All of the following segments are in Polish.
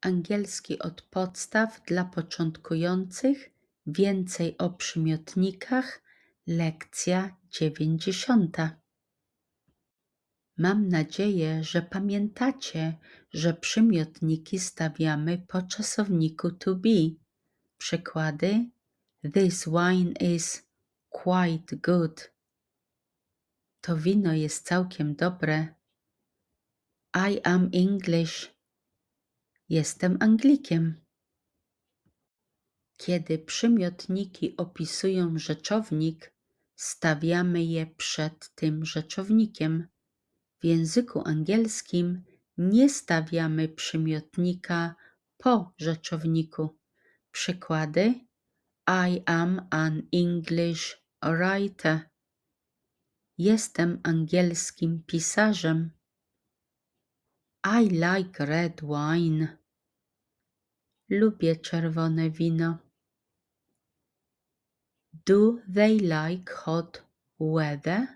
Angielski od podstaw dla początkujących. Więcej o przymiotnikach. Lekcja dziewięćdziesiąta. Mam nadzieję, że pamiętacie, że przymiotniki stawiamy po czasowniku to be. Przykłady: This wine is quite good. To wino jest całkiem dobre. I am English. Jestem Anglikiem. Kiedy przymiotniki opisują rzeczownik, stawiamy je przed tym rzeczownikiem. W języku angielskim nie stawiamy przymiotnika po rzeczowniku. Przykłady: I am an English writer. Jestem angielskim pisarzem. I like red wine. Lubię czerwone wino. Do they like hot weather?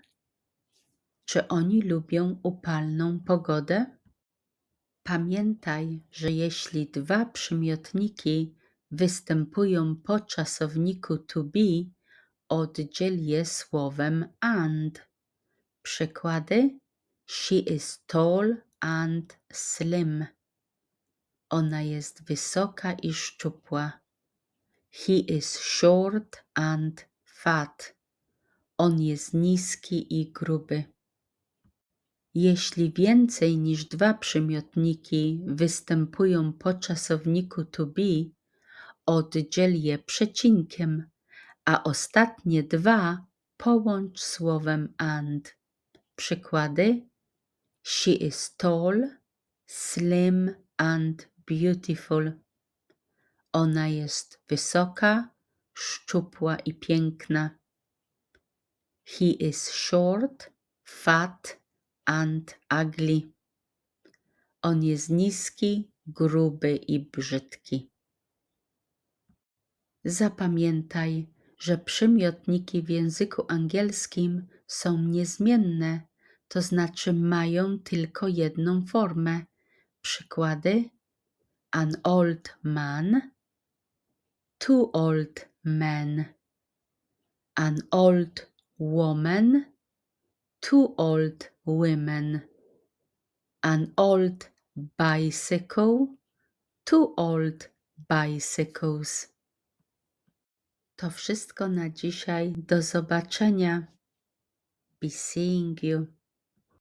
Czy oni lubią upalną pogodę? Pamiętaj, że jeśli dwa przymiotniki występują po czasowniku to be, oddziel je słowem and. Przykłady: She is tall and slim. Ona jest wysoka i szczupła. He is short and fat. On jest niski i gruby. Jeśli więcej niż dwa przymiotniki występują po czasowniku to be, oddziel je przecinkiem, a ostatnie dwa połącz słowem and. Przykłady: She is tall, slim and beautiful. Ona jest wysoka, szczupła i piękna. He is short, fat and ugly. On jest niski, gruby i brzydki. Zapamiętaj, że przymiotniki w języku angielskim są niezmienne, to znaczy mają tylko jedną formę. Przykłady: an old man, two old men, an old woman, two old women, an old bicycle, two old bicycles. To wszystko na dzisiaj. Do zobaczenia. Be seeing you.